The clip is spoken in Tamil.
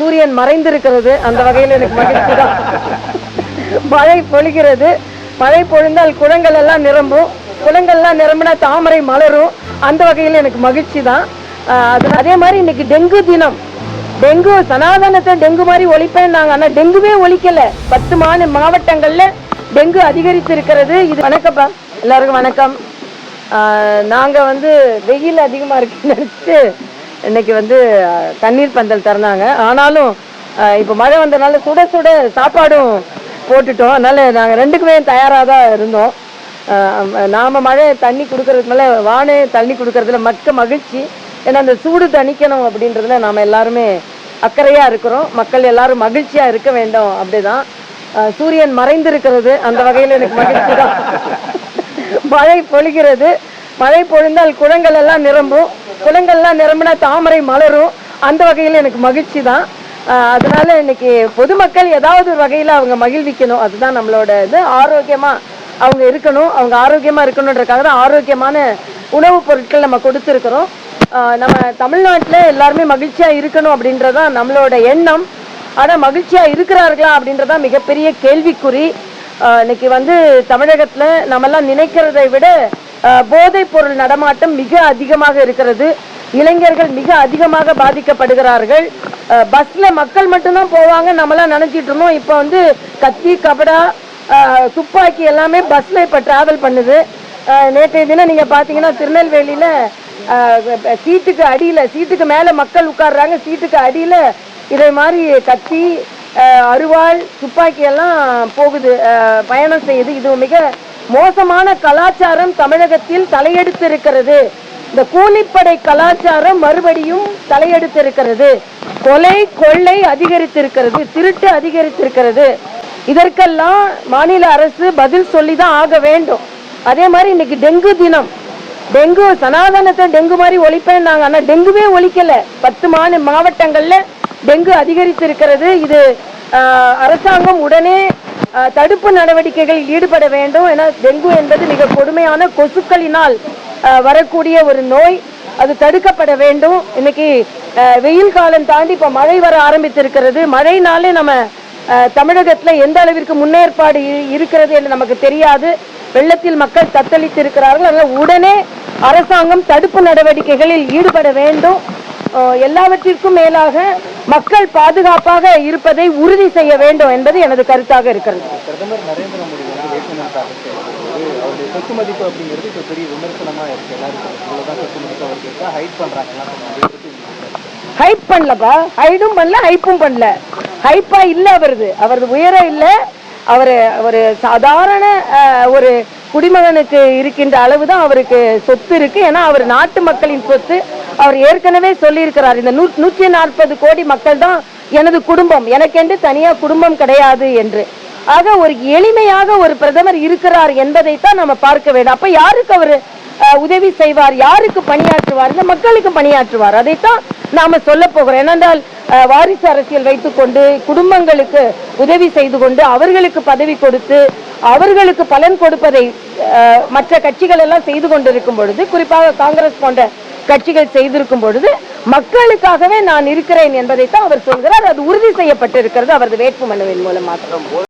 சூரியன் மறைந்திருக்கிறது அந்த வகையில் எனக்கு மகிழ்ச்சி தான். மழை பொழிகிறது. மழை பொழிந்தால் குளங்கள் எல்லாம் நிரம்பும். குளங்கள்லாம் நிரம்பினா தாமரை மலரும். அந்த வகையில் எனக்கு மகிழ்ச்சி தான். அது அதே மாதிரி இன்னைக்கு டெங்கு தினம். டெங்கு சனாதனத்தை டெங்கு மாதிரி ஒழிப்பேன் நாங்கள் ஆனால் டெங்குவே ஒழிக்கல. பத்து மாநில மாவட்டங்களில் டெங்கு அதிகரித்து இருக்கிறது இது வணக்கப்பா எல்லாருக்கும் வணக்கம். நாங்கள் வந்து வெயில் அதிகமாக இருக்குன்னு நினச்சிட்டு இன்னைக்கு வந்து தண்ணீர் பந்தல் திறந்தாங்க. ஆனாலும் இப்போ மழை வந்ததுனால சுட சுட சாப்பாடும் போட்டுட்டோம். அதனால நாங்கள் ரெண்டுக்குமே தயாராக தான் இருந்தோம். நாம் நாம மழை தண்ணி கொடுக்கறதுனால வானே தண்ணி கொடுக்கறதுல மக்க மகிழ்ச்சி. ஏன்னா அந்த சூடு தணிக்கணும் அப்படின்றதுல நாம எல்லாருமே அக்கறையாக இருக்கிறோம். மக்கள் எல்லாரும் மகிழ்ச்சியாக இருக்க வேண்டும் அப்படிதான். சூரியன் மறைந்திருக்கிறது. அந்த வகையில் எனக்கு மகிழ்ச்சி தான். மழை பொழிகிறது. மழை பொழிந்தால் குளங்கள் எல்லாம் நிரம்பும். குளங்கள்லாம் நிரம்பினா தாமரை மலரும். அந்த வகையில் எனக்கு மகிழ்ச்சி தான். அதனால இன்னைக்கு பொதுமக்கள் ஏதாவது ஒரு வகையில் அவங்க மகிழ்விக்கணும். அதுதான் நம்மளோட இது. ஆரோக்கியமா அவங்க இருக்கணும். அவங்க ஆரோக்கியமா இருக்கணுன்றதுக்காக தான் ஆரோக்கியமான உணவுப் பொருட்கள் நம்ம கொடுத்துருக்குறோம். நம்ம தமிழ்நாட்டில் எல்லாருமே மகிழ்ச்சியா இருக்கணும் அப்படின்றதான் நம்மளோட எண்ணம். ஆனால் மகிழ்ச்சியா இருக்கிறார்களா அப்படின்றதான் மிகப்பெரிய கேள்விக்குறி. இன்னைக்கு வந்து தமிழகத்துல நம்மெல்லாம் நினைக்கிறதை விட போதைப் பொருள் நடமாட்டம் மிக அதிகமாக இருக்கிறது. இளைஞர்கள் மிக அதிகமாக பாதிக்கப்படுகிறார்கள். பஸ்ல மக்கள் மட்டும்தான் போவாங்க. நம்மளாம் நினைச்சிட்டு இருந்தோம். இப்போ வந்து கத்தி கபடா துப்பாக்கி எல்லாமே பஸ்ல இப்ப டிராவல் பண்ணுது. நேற்றைய தினம் நீங்க பாத்தீங்கன்னா திருநெல்வேலியில சீட்டுக்கு அடியில சீட்டுக்கு மேல மக்கள் உட்கார்றாங்க. சீட்டுக்கு அடியில இதே மாதிரி கத்தி அருவாள் துப்பாக்கி எல்லாம் போகுது. பயணம் செய்யுது. இது மிக மோசமான கலாச்சாரம் தமிழகத்தில் தலையெடுத்திருக்கிறது. இந்த கூலிப்படை கலாச்சாரம் மறுபடியும் தலையெடுத்திருக்கிறது. கொலை கொள்ளை அதிகரித்திருக்கிறது திருட்டு அதிகரித்திருக்கிறது. இதற்கெல்லாம் மாநில அரசு பதில் சொல்லி தான் ஆக வேண்டும். அதே மாதிரி இன்னைக்கு டெங்கு தினம். டெங்கு சனாதனத்தை டெங்கு மாதிரி ஒழிப்பேன்னாங்க. ஆனால் டெங்குவே ஒழிக்கல. பத்து மாநில மாவட்டங்களில் டெங்கு அதிகரித்திருக்கிறது. இது அரசாங்கம் உடனே தடுப்பு நடவடிக்கைகளில் ஈடுபட வேண்டும் என டெங்கு என்பது மிக கொடுமையான கொசுக்களினால் வரக்கூடிய ஒரு நோய். அது தடுக்கப்பட வேண்டும். இன்னைக்கு வெயில் காலம் தாண்டி இப்ப மழை வர ஆரம்பித்திருக்கிறது. மழைனாலே நம்ம தமிழகத்தில் தமிழகத்துல எந்த அளவிற்கு முன்னேற்பாடு இருக்கிறது என்று நமக்கு தெரியாது. வெள்ளத்தில் மக்கள் தத்தளித்திருக்கிறார்கள். அதனால் உடனே அரசாங்கம் தடுப்பு நடவடிக்கைகளில் ஈடுபட வேண்டும். எல்லாவற்றிற்கும் மேலாக மக்கள் பாதுகாப்பாக இருப்பதை உறுதி செய்ய வேண்டும் என்பது எனது கருத்தாக இருக்கிறது. பிரதமர் நரேந்திர மோடி வந்து வேட்புமனு தாக்கல் செய்யும்போது அவருடைய சொத்து மதிப்பு அப்படிங்கிறது இப்போ பெரிய விமர்சனமா இருக்கு. எல்லாருக்கும் இவ்வளவுதான் சொத்து மதிப்பு அவருக்கு இருக்கா ஹைட் பண்றாங்கலாம் அதை பத்தி ஹைப் பண்ணலப்பா ஹைடும் பண்ணல ஹைப்பும் பண்ணல. ஹைப்பா இல்ல அவரது. அவரது உயரம் இல்ல. அவரு ஒரு சாதாரண ஒரு குடிமகனுக்கு இருக்கின்ற அளவு தான் அவருக்கு சொத்து இருக்கு. ஏன்னா அவர் நாட்டு மக்களின் சொத்து அவர் ஏற்கனவே சொல்லியிருக்கிறார். இந்த நூ- நூற்றி நாற்பது கோடி மக்கள் தான் எனது குடும்பம். எனக்கென்று தனியா குடும்பம் கிடையாது என்று. ஆக ஒரு எளிமையாக ஒரு பிரதமர் இருக்கிறார் என்பதைத்தான் நம்ம பார்க்க வேண்டும். அப்ப யாருக்கு அவர் உதவி செய்வார்? யாருக்கு பணியாற்றுவார்? இந்த மக்களுக்கு பணியாற்றுவார். அதைத்தான் நாம சொல்ல போகிறோம். ஏனென்றால் வாரிசு அரசியல் வைத்துக்கொண்டு குடும்பங்களுக்கு உதவி செய்து கொண்டு அவர்களுக்கு பதவி கொடுத்து அவர்களுக்கு பலன் கொடுப்பதை அஹ், மற்ற கட்சிகள் எல்லாம் செய்து கொண்டிருக்கும் பொழுது குறிப்பாக காங்கிரஸ் போன்ற கட்சிகள் செய்திருக்கும் பொழுது மக்களுக்காகவே நான் இருக்கிறேன் என்பதைத்தான் அவர் சொல்கிறார். அது உறுதி செய்யப்பட்டிருக்கிறது. அவரது வேட்புமனுவின் மூலமாக.